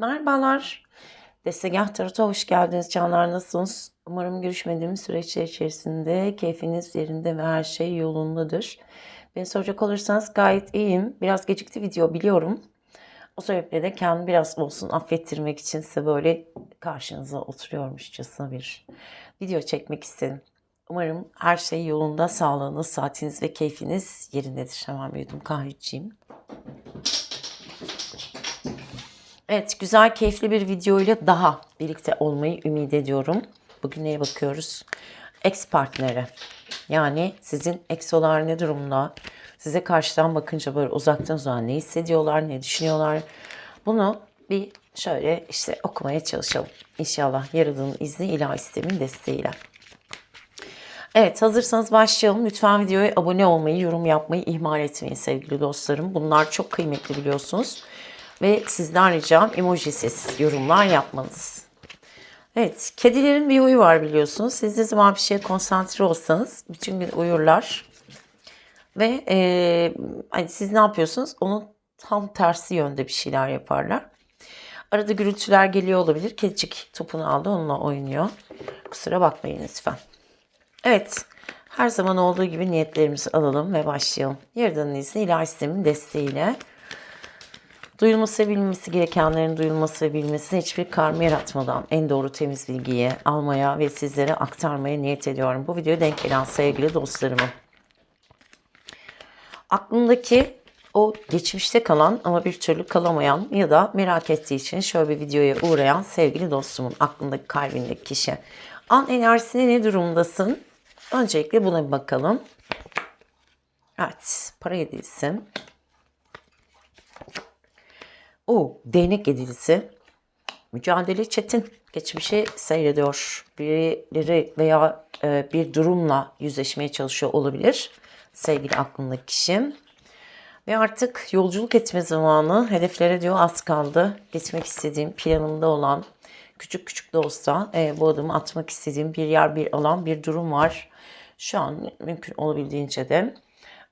Merhabalar. Destegah Tarot'a hoş geldiniz canlar. Nasılsınız? Umarım görüşmediğimiz süreçler içerisinde keyfiniz yerinde ve her şey yolundadır. Beni soracak olursanız gayet iyiyim. Biraz gecikti video biliyorum. O sebeple de kendimi biraz olsun affettirmek için size böyle karşınıza oturuyormuşçasına bir video çekmek istedim. Umarım her şey yolunda, sağlığınız, saatiniz ve keyfiniz yerindedir. Hemen bir yudum kahve. Evet, güzel, keyifli bir video ile daha birlikte olmayı ümit ediyorum. Bugün neye bakıyoruz? Ex partneri. Yani sizin exolar ne durumda? Size karşıdan bakınca böyle uzaktan uzağa ne hissediyorlar, ne düşünüyorlar? Bunu bir şöyle işte okumaya çalışalım. İnşallah Yaradan'ın izni ilahi sistemin desteğiyle. Evet hazırsanız başlayalım. Lütfen videoya abone olmayı, yorum yapmayı ihmal etmeyin sevgili dostlarım. Bunlar çok kıymetli biliyorsunuz. Ve sizden ricam emojisiz yorumlar yapmanız. Evet, kedilerin bir huyu var biliyorsunuz. Siz ne zaman bir şeye konsantre olsanız bütün gün uyurlar. Ve e, hani siz ne yapıyorsunuz? Onun tam tersi yönde bir şeyler yaparlar. Arada gürültüler geliyor olabilir. Kedicik topunu aldı onunla oynuyor. Kusura bakmayın lütfen. Evet, her zaman olduğu gibi niyetlerimizi alalım ve başlayalım. Yaradan'ın izni ilahi sistemin desteğiyle Duyulması ve bilinmesi gerekenlerin duyulması ve bilinmesine hiçbir karma yaratmadan en doğru temiz bilgiyi almaya ve sizlere aktarmaya niyet ediyorum. Bu videoya denk gelen sevgili dostlarımı. Aklındaki o geçmişte kalan ama bir türlü kalamayan ya da merak ettiği için şöyle bir videoya uğrayan sevgili dostumun aklındaki kalbindeki kişi. An enerjisine ne durumdasın? Öncelikle buna bir bakalım. Evet, para hediyesi. O değnek yedilisi. Mücadele çetin. Geçmişi seyrediyor. Birileri veya e, bir durumla yüzleşmeye çalışıyor olabilir. Sevgili aklındaki kişi. Ve artık yolculuk etme zamanı. Hedeflere diyor az kaldı. Geçmek istediğim, planımda olan, küçük küçük de olsa e, bu adımı atmak istediğim bir yer, bir alan, bir durum var. Şu an mümkün olabildiğince de.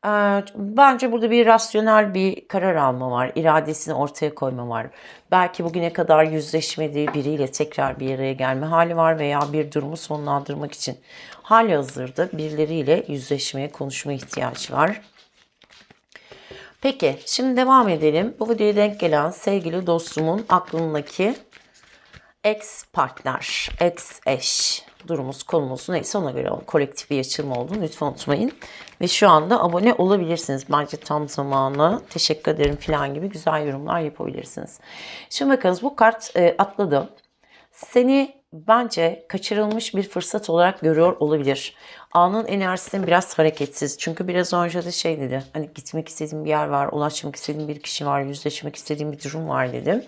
Ee, Bence burada bir rasyonel bir karar alma var. iradesini ortaya koyma var. Belki bugüne kadar yüzleşmediği biriyle tekrar bir araya gelme hali var veya bir durumu sonlandırmak için hali hazırda birileriyle yüzleşmeye, konuşma ihtiyacı var. Peki şimdi devam edelim. Bu videoya denk gelen sevgili dostumun aklındaki ex partner, ex eş durumumuz, konumuz neyse ona göre kolektif bir açılım olduğunu lütfen unutmayın. Ve şu anda abone olabilirsiniz. Bence tam zamanı. Teşekkür ederim falan gibi güzel yorumlar yapabilirsiniz. Şimdi bakınız bu kart e, atladı. Seni bence kaçırılmış bir fırsat olarak görüyor olabilir. Anın enerjisinin biraz hareketsiz. Çünkü biraz önce de şey dedi. Hani gitmek istediğim bir yer var, ulaşmak istediğim bir kişi var, yüzleşmek istediğim bir durum var dedim.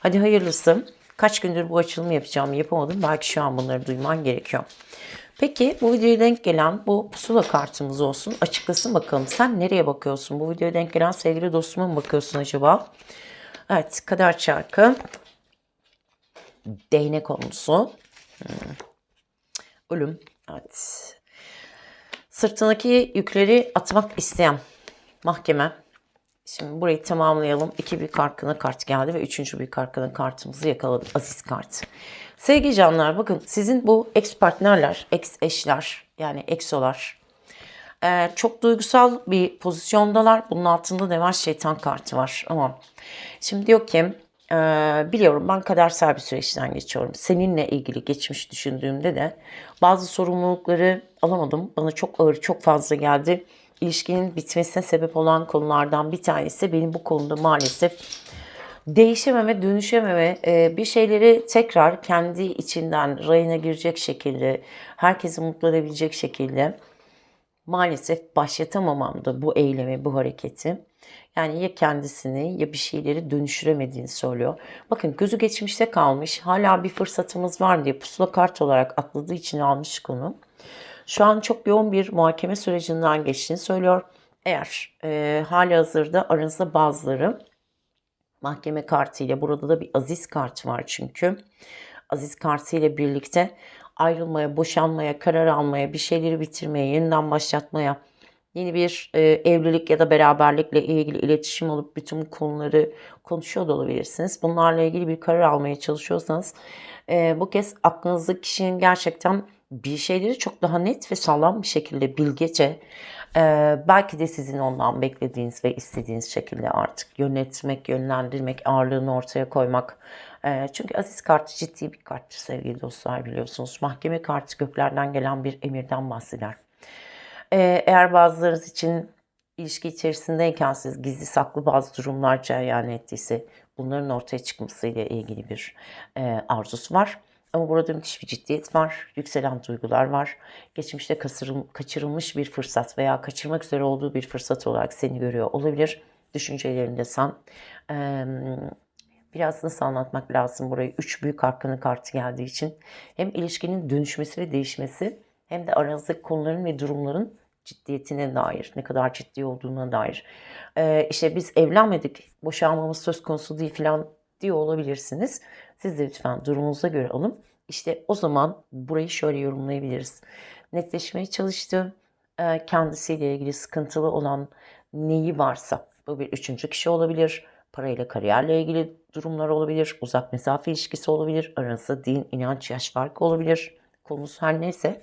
Hadi hayırlısı. Kaç gündür bu açılımı yapacağım yapamadım. Belki şu an bunları duyman gerekiyor. Peki bu videoya denk gelen bu pusula kartımız olsun. Açıklasın bakalım. Sen nereye bakıyorsun? Bu videoya denk gelen sevgili dostuma mı bakıyorsun acaba? Evet kader çarkı. Değnek konusu. Hmm. Ölüm. Evet. Sırtındaki yükleri atmak isteyen mahkeme. Şimdi burayı tamamlayalım. İki büyük arkana kart geldi ve üçüncü büyük arkana kartımızı yakaladık. Aziz kart. Sevgili canlar bakın sizin bu ex partnerler, ex eşler yani exolar e, çok duygusal bir pozisyondalar. Bunun altında da var şeytan kartı var. Ama şimdi diyor ki e, biliyorum ben kadersel bir süreçten geçiyorum. Seninle ilgili geçmiş düşündüğümde de bazı sorumlulukları alamadım. Bana çok ağır, çok fazla geldi ilişkinin bitmesine sebep olan konulardan bir tanesi benim bu konuda maalesef değişememe, dönüşememe, e, bir şeyleri tekrar kendi içinden rayına girecek şekilde, herkesi mutlu edebilecek şekilde maalesef başlatamamamdı bu eylemi, bu hareketi. Yani ya kendisini ya bir şeyleri dönüştüremediğini söylüyor. Bakın gözü geçmişte kalmış. Hala bir fırsatımız var diye pusula kart olarak atladığı için almış konu. Şu an çok yoğun bir muhakeme sürecinden geçtiğini söylüyor. Eğer e, hali hazırda aranızda bazıları mahkeme kartıyla burada da bir aziz kart var çünkü. Aziz kartı ile birlikte ayrılmaya, boşanmaya, karar almaya, bir şeyleri bitirmeye, yeniden başlatmaya yeni bir e, evlilik ya da beraberlikle ilgili iletişim olup bütün konuları konuşuyor da olabilirsiniz. Bunlarla ilgili bir karar almaya çalışıyorsanız e, bu kez aklınızdaki kişinin gerçekten bir şeyleri çok daha net ve sağlam bir şekilde bilgece e, belki de sizin ondan beklediğiniz ve istediğiniz şekilde artık yönetmek, yönlendirmek, ağırlığını ortaya koymak. E, çünkü Aziz kartı ciddi bir karttır sevgili dostlar biliyorsunuz. Mahkeme kartı göklerden gelen bir emirden bahseder. E, eğer bazılarınız için ilişki içerisindeyken siz gizli saklı bazı durumlar cereyan ettiyse bunların ortaya çıkmasıyla ilgili bir e, arzusu var. Ama burada müthiş bir ciddiyet var, yükselen duygular var. Geçmişte kaçırılmış bir fırsat veya kaçırmak üzere olduğu bir fırsat olarak seni görüyor olabilir. Düşüncelerinde sen. Ee, biraz nasıl anlatmak lazım burayı? Üç büyük hakkının kartı geldiği için. Hem ilişkinin dönüşmesi ve değişmesi hem de aranızdaki konuların ve durumların ciddiyetine dair, ne kadar ciddi olduğuna dair. Ee, işte biz evlenmedik, boşanmamız söz konusu değil falan diyor olabilirsiniz. Siz de lütfen durumunuza göre alın. İşte o zaman burayı şöyle yorumlayabiliriz. Netleşmeye çalıştı. Ee, kendisiyle ilgili sıkıntılı olan neyi varsa bu bir üçüncü kişi olabilir. Parayla kariyerle ilgili durumlar olabilir. Uzak mesafe ilişkisi olabilir. Aranızda din, inanç, yaş farkı olabilir. Konumuz her neyse.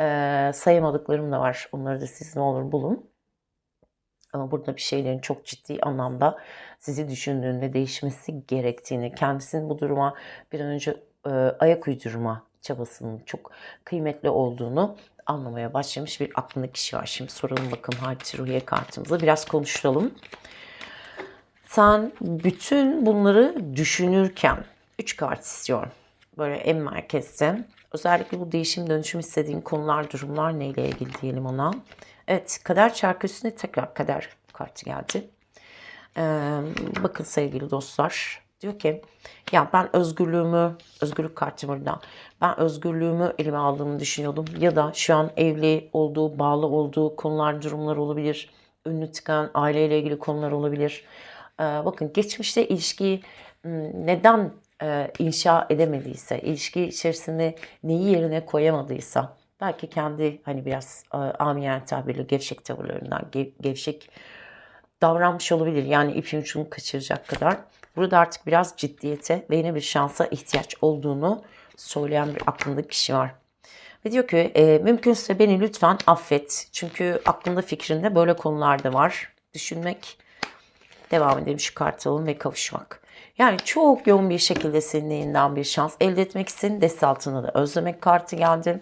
Ee, sayamadıklarım da var. Onları da siz ne olur bulun. Ama burada bir şeylerin çok ciddi anlamda sizi düşündüğünde değişmesi gerektiğini, kendisinin bu duruma bir an önce e, ayak uydurma çabasının çok kıymetli olduğunu anlamaya başlamış bir aklında kişi var. Şimdi soralım bakalım Hadis Ruhiye kartımıza. Biraz konuşalım. Sen bütün bunları düşünürken 3 kart istiyorum. Böyle en merkezde. Özellikle bu değişim dönüşüm istediğin konular, durumlar neyle ilgili diyelim ona. Evet, kader çarkı üstüne tekrar kader kartı geldi. Ee, bakın sevgili dostlar. Diyor ki ya ben özgürlüğümü, özgürlük kartı burada. Ben özgürlüğümü elime aldığımı düşünüyordum. Ya da şu an evli olduğu, bağlı olduğu konular, durumlar olabilir. Ünlü tıkan, aileyle ilgili konular olabilir. Ee, bakın geçmişte ilişkiyi neden e, inşa edemediyse, ilişki içerisinde neyi yerine koyamadıysa, belki kendi hani biraz e, amiyane tabirle gevşek tavırlarından, gev, gevşek davranmış olabilir. Yani ipin ucunu kaçıracak kadar. Burada artık biraz ciddiyete ve yine bir şansa ihtiyaç olduğunu söyleyen bir aklında kişi var. Ve diyor ki e, mümkünse beni lütfen affet. Çünkü aklında fikrinde böyle konular da var. Düşünmek, devam edelim şu kartalım ve kavuşmak. Yani çok yoğun bir şekilde senin elinden bir şans elde etmek istediğin deste altına da özlemek kartı geldi.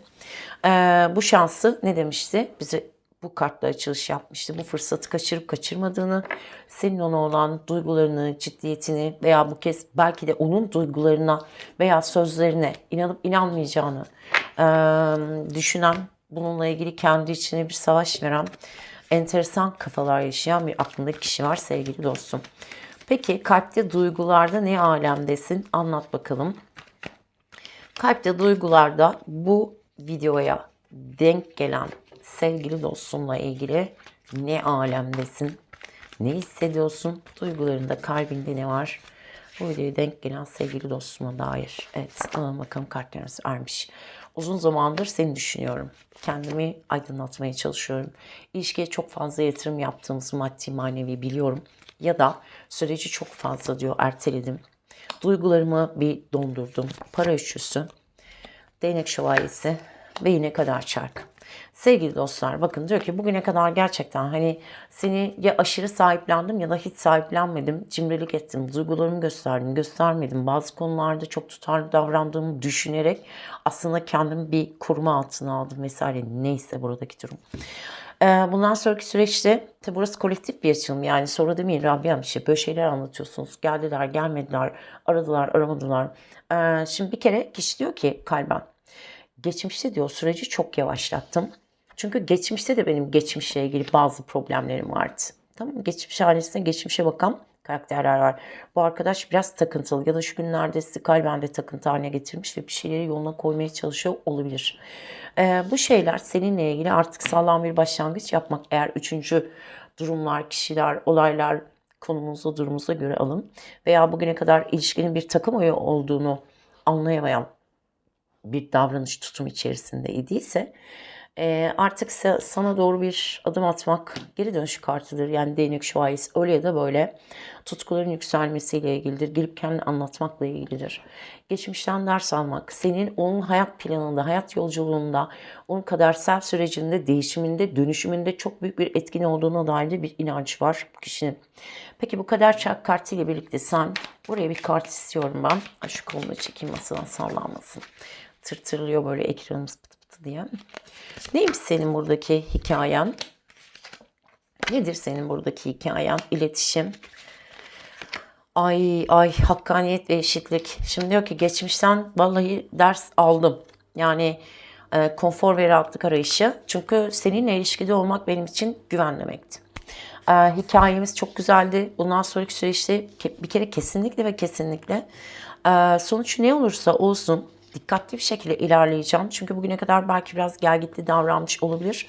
Ee, bu şansı ne demişti? Bize bu kartla açılış yapmıştı. Bu fırsatı kaçırıp kaçırmadığını, senin ona olan duygularını, ciddiyetini veya bu kez belki de onun duygularına veya sözlerine inanıp inanmayacağını e, düşünen, bununla ilgili kendi içine bir savaş veren, enteresan kafalar yaşayan bir aklındaki kişi var sevgili dostum. Peki kalpte duygularda ne alemdesin? Anlat bakalım. Kalpte duygularda bu videoya denk gelen sevgili dostunla ilgili ne alemdesin? Ne hissediyorsun? Duygularında, kalbinde ne var? Bu videoya denk gelen sevgili dostuma dair. Evet, alalım bakalım kartlarınız ermiş. Uzun zamandır seni düşünüyorum. Kendimi aydınlatmaya çalışıyorum. İlişkiye çok fazla yatırım yaptığımızı maddi manevi biliyorum. Ya da süreci çok fazla diyor erteledim. Duygularımı bir dondurdum. Para üçlüsü, değnek şövalyesi ve yine kadar çark. Sevgili dostlar bakın diyor ki bugüne kadar gerçekten hani seni ya aşırı sahiplendim ya da hiç sahiplenmedim. Cimrilik ettim. Duygularımı gösterdim, göstermedim. Bazı konularda çok tutarlı davrandığımı düşünerek aslında kendimi bir koruma altına aldım vesaire. Neyse buradaki durum. Ee, bundan sonraki süreçte tabi burası kolektif bir açılım yani sonra demeyin Rabia bir şey böyle şeyler anlatıyorsunuz. Geldiler gelmediler aradılar aramadılar. Ee, şimdi bir kere kişi diyor ki kalben geçmişte diyor süreci çok yavaşlattım. Çünkü geçmişte de benim geçmişle ilgili bazı problemlerim vardı. Tamam mı? Geçmiş ailesine geçmişe bakan karakterler var. Bu arkadaş biraz takıntılı ya da şu günlerde sizi kalben de takıntı haline getirmiş ve bir şeyleri yoluna koymaya çalışıyor olabilir. Ee, bu şeyler seninle ilgili artık sağlam bir başlangıç yapmak. Eğer üçüncü durumlar, kişiler, olaylar konumuza, durumumuza göre alın. Veya bugüne kadar ilişkinin bir takım oyunu olduğunu anlayamayan bir davranış tutum içerisinde idiyse Ee, artık sa- sana doğru bir adım atmak geri dönüş kartıdır. Yani değnek şuayesi öyle ya da böyle tutkuların yükselmesiyle ilgilidir. Gelip kendini anlatmakla ilgilidir. Geçmişten ders almak, senin onun hayat planında, hayat yolculuğunda, onun kadersel sürecinde, değişiminde, dönüşümünde çok büyük bir etkin olduğuna dair bir inanç var bu kişinin. Peki bu kader çark kartı ile birlikte sen buraya bir kart istiyorum ben. Şu kolunu çekeyim masadan sallanmasın. Tırtırlıyor böyle ekranımız pıtı diye. Neymiş senin buradaki hikayen? Nedir senin buradaki hikayen? İletişim. Ay ay hakkaniyet ve eşitlik. Şimdi diyor ki geçmişten vallahi ders aldım. Yani e, konfor ve rahatlık arayışı. Çünkü seninle ilişkide olmak benim için güven demekti. E, hikayemiz çok güzeldi. Bundan sonraki süreçte ke- bir kere kesinlikle ve kesinlikle e, sonuç ne olursa olsun dikkatli bir şekilde ilerleyeceğim. Çünkü bugüne kadar belki biraz gelgitli davranmış olabilir.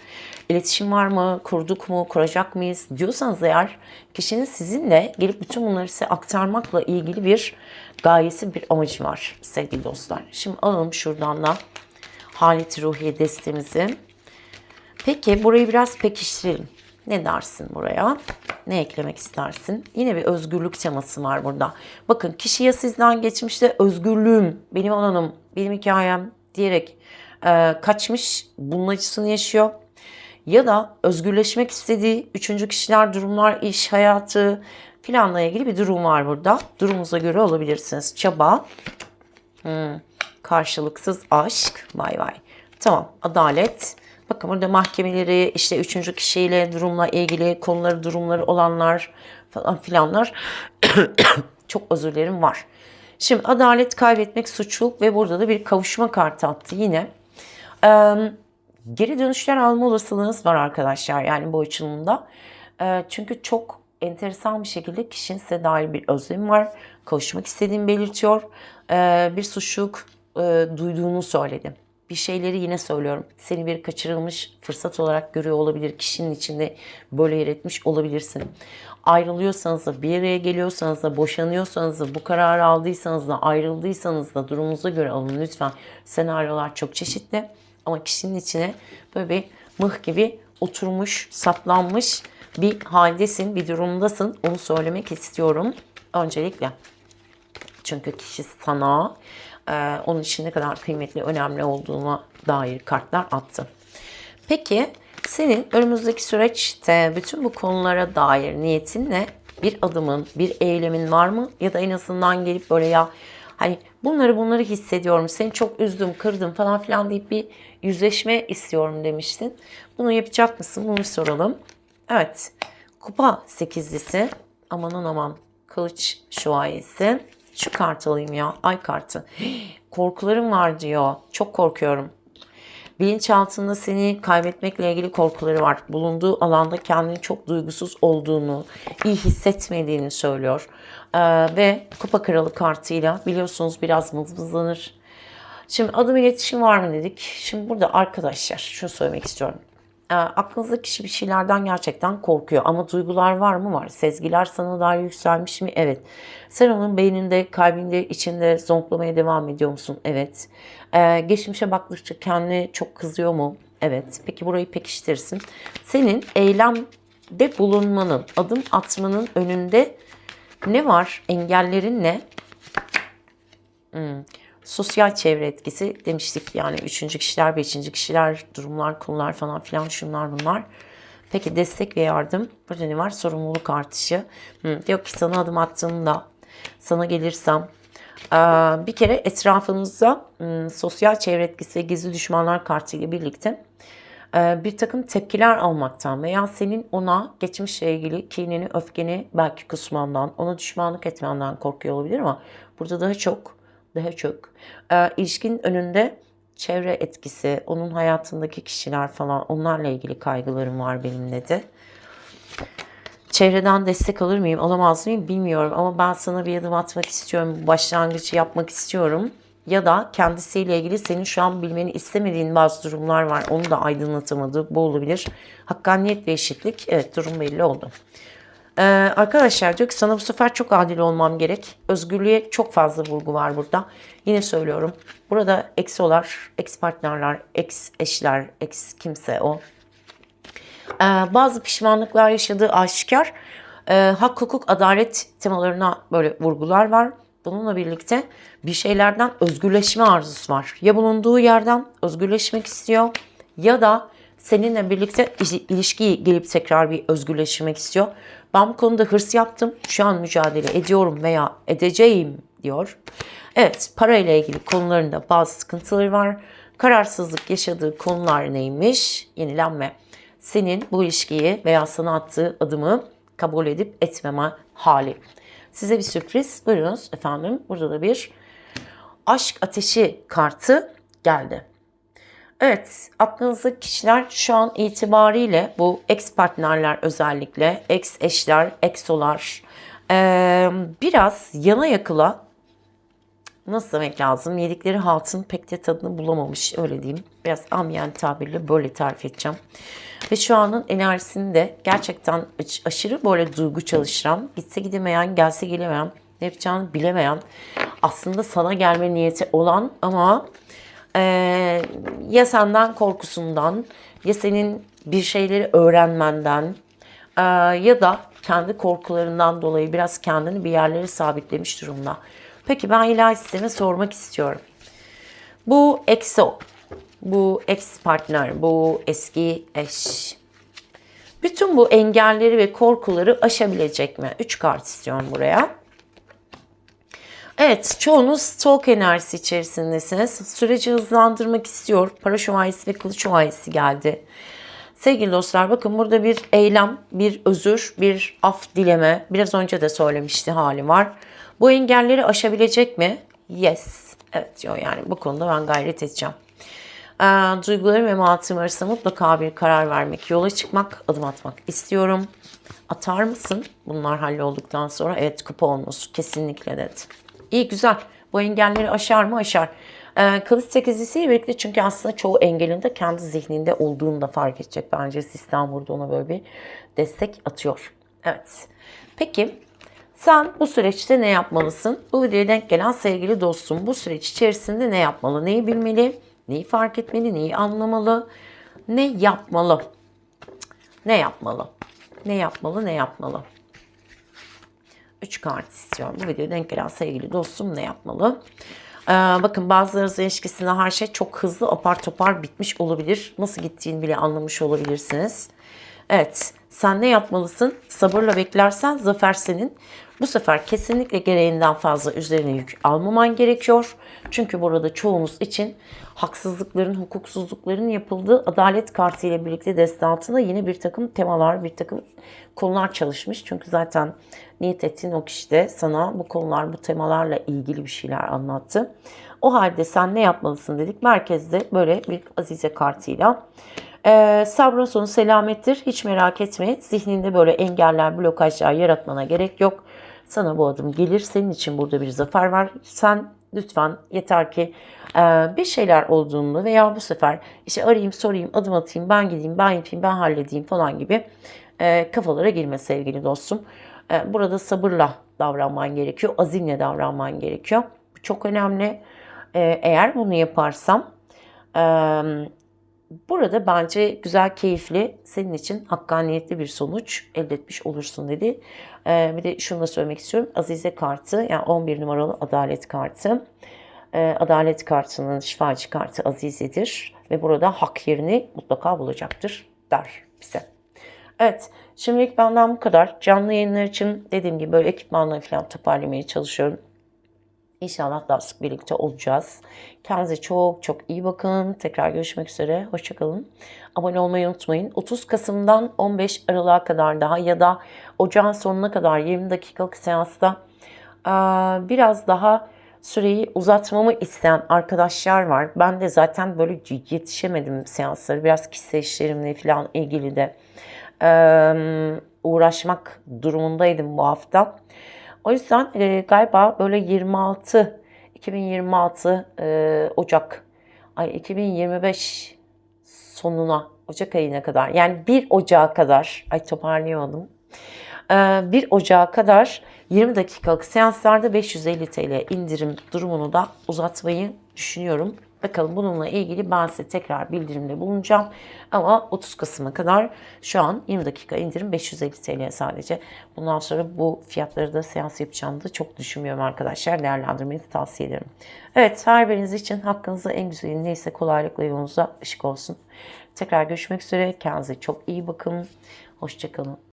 İletişim var mı, kurduk mu, kuracak mıyız diyorsanız eğer kişinin sizinle gelip bütün bunları size aktarmakla ilgili bir gayesi, bir amacı var sevgili dostlar. Şimdi alalım şuradan da Halit Ruhiye destemizi. Peki burayı biraz pekiştirelim. Ne dersin buraya? Ne eklemek istersin? Yine bir özgürlük teması var burada. Bakın kişi ya sizden geçmişte özgürlüğüm, benim alanım, benim hikayem diyerek e, kaçmış, bunun acısını yaşıyor. Ya da özgürleşmek istediği üçüncü kişiler, durumlar, iş hayatı filanla ilgili bir durum var burada. Durumunuza göre olabilirsiniz. Çaba, karşılıksız aşk. Vay vay. Tamam. Adalet. Bakın burada mahkemeleri işte üçüncü kişiyle durumla ilgili konuları durumları olanlar falan filanlar çok özür dilerim var. Şimdi adalet kaybetmek suçluluk ve burada da bir kavuşma kartı attı yine. Ee, geri dönüşler alma olasılığınız var arkadaşlar yani bu açılımda. Ee, çünkü çok enteresan bir şekilde kişinin size dair bir özlemi var. Kavuşmak istediğini belirtiyor. Ee, bir suçluluk e, duyduğunu söyledi. Bir şeyleri yine söylüyorum. Seni bir kaçırılmış fırsat olarak görüyor olabilir. Kişinin içinde böyle yer etmiş olabilirsin. Ayrılıyorsanız da bir araya geliyorsanız da boşanıyorsanız da bu kararı aldıysanız da ayrıldıysanız da durumunuza göre alın lütfen. Senaryolar çok çeşitli ama kişinin içine böyle bir mıh gibi oturmuş, saplanmış bir haldesin, bir durumdasın. Onu söylemek istiyorum öncelikle. Çünkü kişi sana e, onun için ne kadar kıymetli, önemli olduğuna dair kartlar attı. Peki senin önümüzdeki süreçte bütün bu konulara dair niyetinle bir adımın, bir eylemin var mı? Ya da en azından gelip böyle ya hani bunları bunları hissediyorum, seni çok üzdüm, kırdım falan filan deyip bir yüzleşme istiyorum demiştin. Bunu yapacak mısın? Bunu soralım. Evet. Kupa sekizlisi. Amanın aman. Kılıç şuayesi. Şu kartı alayım ya. Ay kartı. Korkularım var diyor. Çok korkuyorum. Bilinçaltında seni kaybetmekle ilgili korkuları var. Bulunduğu alanda kendini çok duygusuz olduğunu, iyi hissetmediğini söylüyor. Ee, ve kupa kralı kartıyla biliyorsunuz biraz mızmızlanır. Şimdi adım iletişim var mı dedik. Şimdi burada arkadaşlar şunu söylemek istiyorum. E, aklınızda kişi bir şeylerden gerçekten korkuyor ama duygular var mı? Var. Sezgiler sana dair yükselmiş mi? Evet. Sen onun beyninde, kalbinde, içinde zonklamaya devam ediyor musun? Evet. E, geçmişe baktıkça kendine çok kızıyor mu? Evet. Peki burayı pekiştirsin. Senin eylemde bulunmanın, adım atmanın önünde ne var? Engellerin ne? Sosyal çevre etkisi demiştik. Yani üçüncü kişiler, beşinci kişiler, durumlar, konular falan filan şunlar bunlar. Peki destek ve yardım. Burada ne var? Sorumluluk artışı. Hı, diyor ki sana adım attığımda, sana gelirsem bir kere etrafınızda ım, sosyal çevre etkisi ve gizli düşmanlar kartı ile birlikte bir takım tepkiler almaktan veya senin ona geçmişle ilgili kinini, öfkeni belki kusmandan, ona düşmanlık etmenden korkuyor olabilir ama burada daha çok daha çok e, ilişkinin önünde çevre etkisi, onun hayatındaki kişiler falan onlarla ilgili kaygılarım var benim dedi. Çevreden destek alır mıyım, alamaz mıyım bilmiyorum ama ben sana bir adım atmak istiyorum, bu başlangıcı yapmak istiyorum. Ya da kendisiyle ilgili senin şu an bilmeni istemediğin bazı durumlar var. Onu da aydınlatamadı. Bu olabilir. Hakkaniyet ve eşitlik. Evet durum belli oldu. Ee, arkadaşlar diyor ki sana bu sefer çok adil olmam gerek. Özgürlüğe çok fazla vurgu var burada. Yine söylüyorum. Burada eksolar, ex partnerler, ex eşler, ex kimse o. Ee, bazı pişmanlıklar yaşadığı aşikar. Ee, hak, hukuk, adalet temalarına böyle vurgular var. Bununla birlikte bir şeylerden özgürleşme arzusu var. Ya bulunduğu yerden özgürleşmek istiyor ya da seninle birlikte il- ilişkiyi gelip tekrar bir özgürleşmek istiyor. Ben bu konuda hırs yaptım. Şu an mücadele ediyorum veya edeceğim diyor. Evet parayla ilgili konularında bazı sıkıntıları var. Kararsızlık yaşadığı konular neymiş? Yenilenme. Senin bu ilişkiyi veya sana attığı adımı kabul edip etmeme hali. Size bir sürpriz. Buyurunuz efendim. Burada da bir aşk ateşi kartı geldi. Evet, aklınızdaki kişiler şu an itibariyle bu ex partnerler özellikle, ex eşler, exolar biraz yana yakıla nasıl demek lazım? Yedikleri haltın pek de tadını bulamamış öyle diyeyim. Biraz amyen tabirle böyle tarif edeceğim. Ve şu anın enerjisini de gerçekten aş- aşırı böyle duygu çalıştıran, gitse gidemeyen, gelse gelemeyen, ne yapacağını bilemeyen, aslında sana gelme niyeti olan ama eee, ya senden korkusundan, ya senin bir şeyleri öğrenmenden, eee, ya da kendi korkularından dolayı biraz kendini bir yerlere sabitlemiş durumda. Peki ben ilahi sisteme sormak istiyorum. Bu EXO, bu ex partner, bu eski eş. Bütün bu engelleri ve korkuları aşabilecek mi? Üç kart istiyorum buraya. Evet, çoğunuz stalk enerjisi içerisindesiniz. Süreci hızlandırmak istiyor. Para şövalyesi ve kılıç şövalyesi geldi. Sevgili dostlar bakın burada bir eylem, bir özür, bir af dileme. Biraz önce de söylemişti hali var. Bu engelleri aşabilecek mi? Yes. Evet diyor yani bu konuda ben gayret edeceğim. Ee, duygularım ve mantığım arasında mutlaka bir karar vermek, yola çıkmak, adım atmak istiyorum. Atar mısın bunlar hallolduktan sonra? Evet kupa olması kesinlikle dedi. İyi güzel. Bu engelleri aşar mı? Aşar. Ee, kılıç sekizlisiyle birlikte çünkü aslında çoğu engelin de kendi zihninde olduğunu da fark edecek. Bence sistem burada ona böyle bir destek atıyor. Evet. Peki sen bu süreçte ne yapmalısın? Bu videoya denk gelen sevgili dostum bu süreç içerisinde ne yapmalı? Neyi bilmeli? Neyi fark etmeli? Neyi anlamalı? Ne yapmalı? Ne yapmalı? Ne yapmalı? Ne yapmalı? Üç kart istiyorum. Bu videoya denk gelen sevgili dostum ne yapmalı? Ee, bakın bazılarınızın ilişkisinde her şey çok hızlı apar topar bitmiş olabilir. Nasıl gittiğini bile anlamış olabilirsiniz. Evet sen ne yapmalısın? Sabırla beklersen zafer senin. Bu sefer kesinlikle gereğinden fazla üzerine yük almaman gerekiyor. Çünkü burada çoğunuz için haksızlıkların, hukuksuzlukların yapıldığı adalet kartı ile birlikte deste altında yine bir takım temalar, bir takım konular çalışmış. Çünkü zaten niyet ettiğin o kişi de sana bu konular, bu temalarla ilgili bir şeyler anlattı. O halde sen ne yapmalısın dedik. Merkezde böyle bir azize kartıyla. Ee, sabrın sonu selamettir. Hiç merak etme. Zihninde böyle engeller, blokajlar yaratmana gerek yok. Sana bu adım gelir. Senin için burada bir zafer var. Sen lütfen yeter ki e, bir şeyler olduğunu veya bu sefer işte arayayım, sorayım, adım atayım, ben gideyim, ben yapayım, ben halledeyim falan gibi e, kafalara girme sevgili dostum. E, burada sabırla davranman gerekiyor. Azimle davranman gerekiyor. Bu çok önemli. E, eğer bunu yaparsam e, Burada bence güzel, keyifli, senin için hakkaniyetli bir sonuç elde etmiş olursun dedi. Ee, bir de şunu da söylemek istiyorum. Azize kartı yani 11 numaralı adalet kartı. Ee, adalet kartının şifacı kartı Azize'dir. Ve burada hak yerini mutlaka bulacaktır der bize. Evet şimdilik benden bu kadar. Canlı yayınlar için dediğim gibi böyle ekipmanları falan toparlamaya çalışıyorum. İnşallah daha sık birlikte olacağız. Kendinize çok çok iyi bakın. Tekrar görüşmek üzere. Hoşçakalın. Abone olmayı unutmayın. 30 Kasım'dan 15 Aralık'a kadar daha ya da ocağın sonuna kadar 20 dakikalık seansta biraz daha süreyi uzatmamı isteyen arkadaşlar var. Ben de zaten böyle yetişemedim seansları. Biraz kişisel işlerimle falan ilgili de uğraşmak durumundaydım bu hafta. O yüzden e, galiba böyle 26 2026 e, Ocak ay 2025 sonuna Ocak ayına kadar yani 1 Ocağı kadar ay toparlayamadım. Ee, 1 Ocağı kadar 20 dakikalık seanslarda 550 TL indirim durumunu da uzatmayı düşünüyorum. Bakalım bununla ilgili ben size tekrar bildirimde bulunacağım. Ama 30 Kasım'a kadar şu an 20 dakika indirim 550 TL sadece. Bundan sonra bu fiyatları da seans yapacağımı da çok düşünmüyorum arkadaşlar. Değerlendirmenizi tavsiye ederim. Evet her biriniz için hakkınızda en güzeli neyse kolaylıkla yolunuza ışık olsun. Tekrar görüşmek üzere. Kendinize çok iyi bakın. Hoşçakalın.